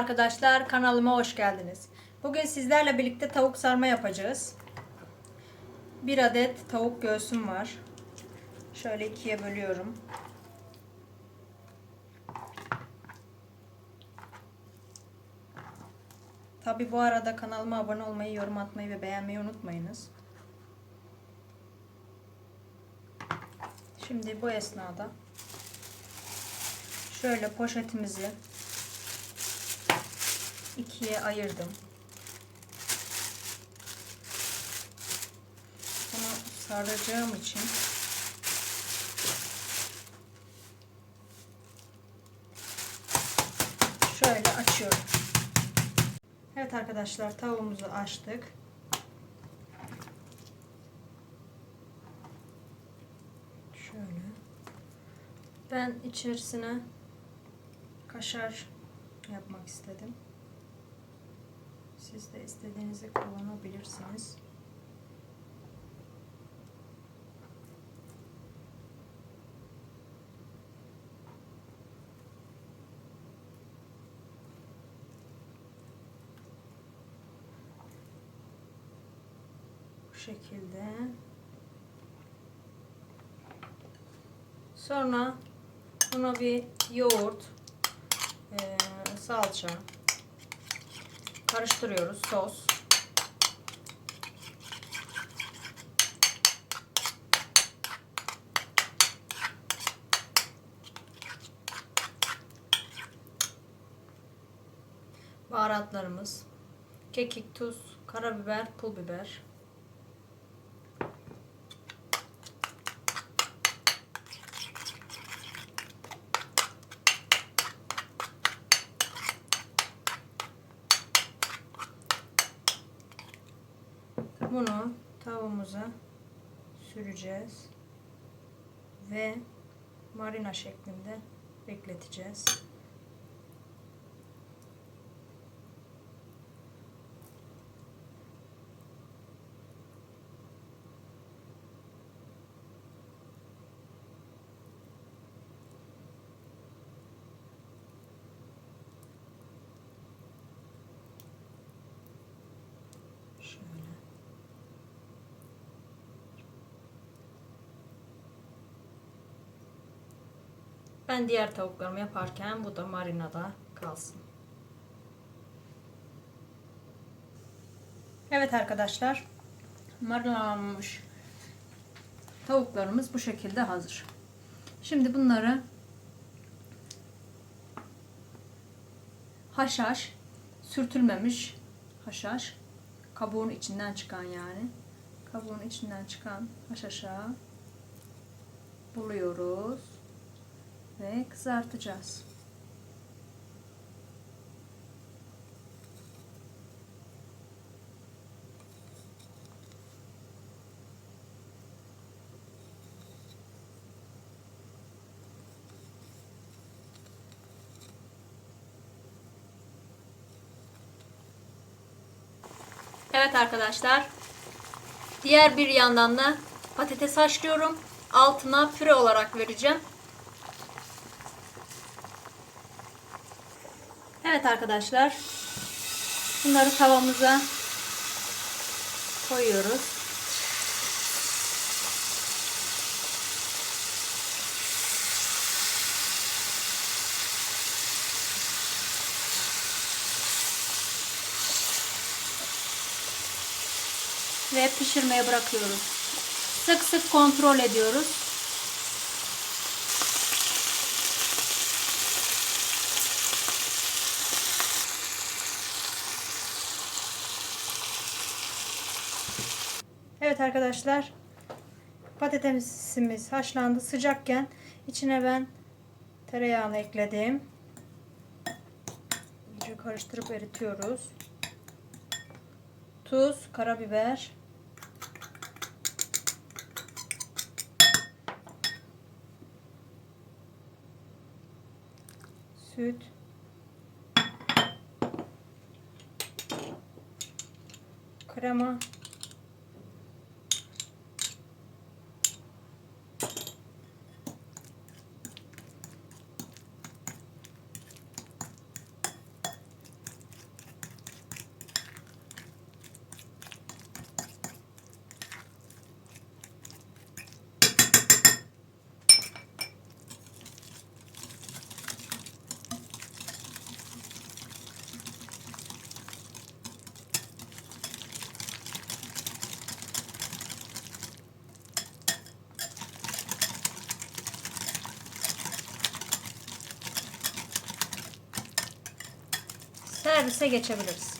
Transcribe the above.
arkadaşlar kanalıma hoş geldiniz. Bugün sizlerle birlikte tavuk sarma yapacağız. Bir adet tavuk göğsüm var. Şöyle ikiye bölüyorum. Tabi bu arada kanalıma abone olmayı, yorum atmayı ve beğenmeyi unutmayınız. Şimdi bu esnada şöyle poşetimizi ikiye ayırdım. Bunu saracağım için şöyle açıyorum. Evet arkadaşlar tavuğumuzu açtık. Şöyle. Ben içerisine kaşar yapmak istedim. Siz de istediğinizi kullanabilirsiniz. Bu şekilde. Sonra buna bir yoğurt, salça, karıştırıyoruz sos. Baharatlarımız kekik, tuz, karabiber, pul biber. Bunu tavuğumuza süreceğiz ve marina şeklinde bekleteceğiz. Şöyle. Ben diğer tavuklarımı yaparken bu da marinada kalsın. Evet arkadaşlar. Marinalanmış tavuklarımız bu şekilde hazır. Şimdi bunları haşhaş sürtülmemiş haşhaş kabuğun içinden çıkan yani kabuğun içinden çıkan haşhaşa buluyoruz ve kızartacağız. Evet arkadaşlar. Diğer bir yandan da patates haşlıyorum. Altına püre olarak vereceğim. Evet arkadaşlar. Bunları tavamıza koyuyoruz. Ve pişirmeye bırakıyoruz. Sık sık kontrol ediyoruz. Evet arkadaşlar. Patatesimiz haşlandı. Sıcakken içine ben tereyağını ekledim. İyice karıştırıp eritiyoruz. Tuz, karabiber. Süt. Krema. Servise geçebiliriz.